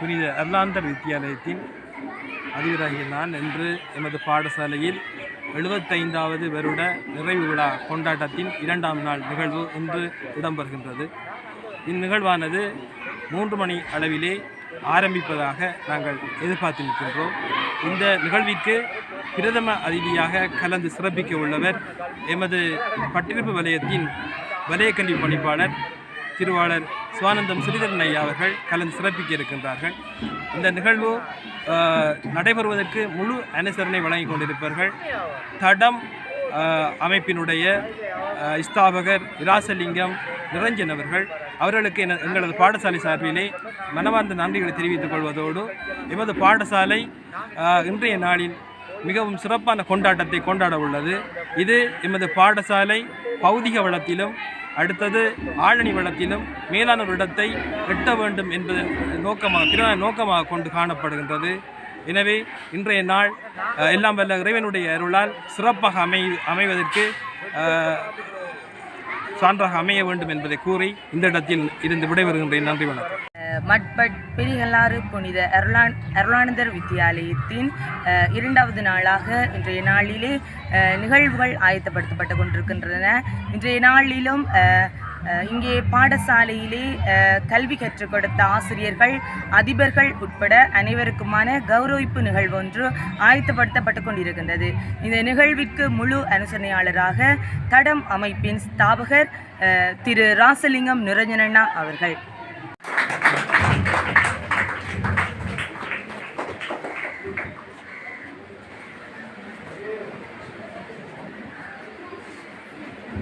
புனித அர்லாந்தர் வித்தியாலயத்தின் அதிபராகிய நான் என்று எமது பாடசாலையில் எழுபத்தைந்தாவது வருட நிறைவு விழா கொண்டாட்டத்தின் இரண்டாம் நாள் நிகழ்வு இன்று இடம்பெறுகின்றது. இந்நிகழ்வானது மூன்று மணி அளவிலே ஆரம்பிப்பதாக நாங்கள் எதிர்பார்த்து நிற்கின்றோம் இந்த நிகழ்விற்கு பிரதம அதிதியாக கலந்து சிறப்பிக்க உள்ளவர் எமது பட்டிருப்பு வலயத்தின் வலயக்கல்வி பணிப்பாளர் திருவாளர் சுவானந்தம் ஸ்ரீதரன் ஐயா அவர்கள் கலந்து சிறப்பிக்க இருக்கின்றார்கள் இந்த நிகழ்வு நடைபெறுவதற்கு முழு அனுசரணை வழங்கி கொண்டிருப்பார்கள் தடம் அமைப்பினுடைய இஸ்தாபகர் இராசலிங்கம் நிரஞ்சன் அவர்கள் அவர்களுக்கு என- எங்களது பாடசாலை சார்பிலே மனமார்ந்த நன்றிகளை தெரிவித்துக் கொள்வதோடு எமது பாடசாலை இன்றைய நாளில் மிகவும் சிறப்பான கொண்டாட்டத்தை கொண்டாட உள்ளது இது எமது பாடசாலை பௌதிக வளத்திலும் அடுத்தது ஆழனி வளத்திலும் மேலான ஒரு இடத்தை எட்ட வேண்டும் என்பது நோக்கமாக பிரதான நோக்கமாக கொண்டு காணப்படுகின்றது. எனவே இன்றைய நாள் எல்லாம் வல்ல இறைவனுடைய அருளால் சிறப்பாக அமை அமைவதற்கு சான்றாக அமைய வேண்டும் என்பதை கூறி இந்த இடத்தில் இருந்து விடைபெறுகின்றேன். நன்றி வணக்கம். மட்பட் பெரிகலாறு புனித அருளான் அருளானந்தர் வித்தியாலயத்தின் இரண்டாவது நாளாக இன்றைய நாளிலே நிகழ்வுகள் ஆயத்தப்படுத்தப்பட்டு கொண்டிருக்கின்றன. இன்றைய நாளிலும் இங்கே பாடசாலையிலே கல்வி கற்றுக் கொடுத்த ஆசிரியர்கள் அதிபர்கள் உட்பட அனைவருக்குமான கௌரவிப்பு நிகழ்வு ஒன்று ஆயத்தப்படுத்தப்பட்டு கொண்டிருக்கின்றது. இந்த நிகழ்விற்கு முழு அனுசரணையாளராக தடம் அமைப்பின் ஸ்தாபகர் திரு ராசலிங்கம் நிரஞ்சனண்ணா அவர்கள்.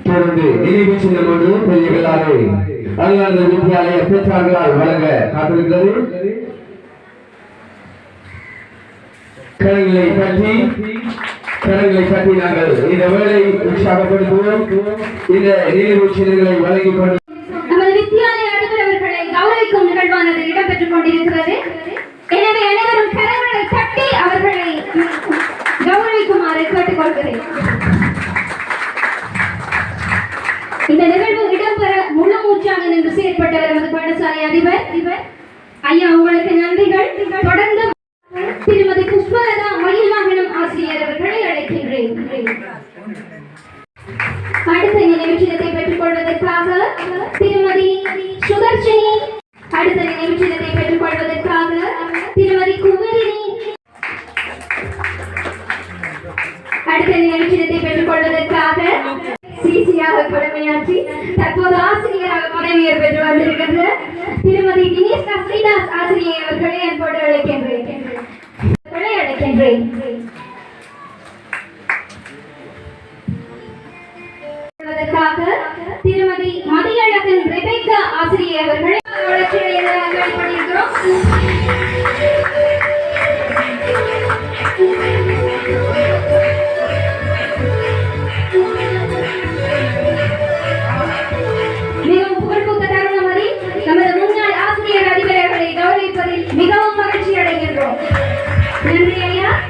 தொடர்ந்து நினைவு சின்னம் ஒன்று பெரியகளாறு அருளானந்த வித்தியாலய பெற்றார்களால் வழங்க காத்திருக்கிறது. கரங்களை பற்றி கரங்களை பற்றி நாங்கள் இந்த வேலை உற்சாகப்படுத்துவோம். இந்த நினைவு சின்னங்களை வழங்கிக் கொண்டு நமது வித்தியாலய அதிபர் கௌரவிக்கும் நிகழ்வானது இடம்பெற்றுக் கொண்டிருக்கிறது. நன்றிகள். தொடர்ந்து சிசியாக கடமையாற்றி தற்போது ஆசிரியராக பதவியேற் பெற்று வந்திருக்கின்ற திருமதி தினேஷ் ஸ்ரீதாஸ் ஆசிரியை அவர்களை அன்போடு அழைக்கின்றேன். அழைக்கின்றேன். திருமதி மதியழகன் ரெபேக்கா ஆசிரியை அவர்களை வளர்ச்சியை வெளிப்படுகிறோம்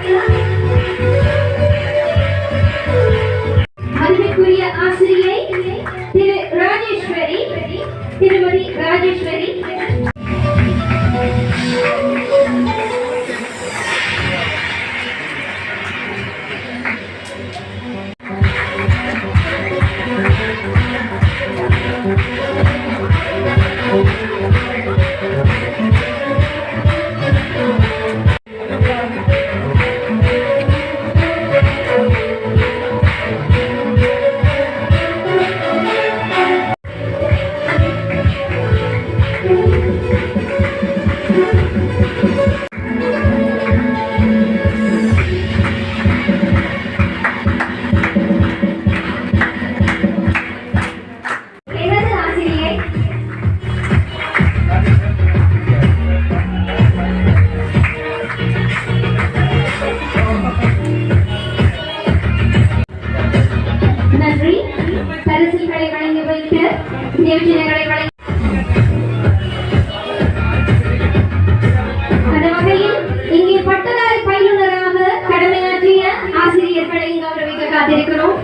ஐயா பரிசில்களை வழங்கி வைத்து நியோஜனங்களை வழங்கி அந்த வகையில் இங்கே பட்டதாரி பயிலுநராக கடமையாற்றிய ஆசிரியர்களை அவர் வைக்க காத்திருக்கிறோம்.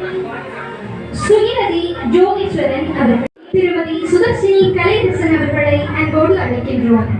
சுயநதி சுகிரதி ஜோகேஸ்வரன் அவர்கள். திருமதி சுதர்சினி கலைரசன் அவர்களை அன்போடு அழைக்கின்றோம்.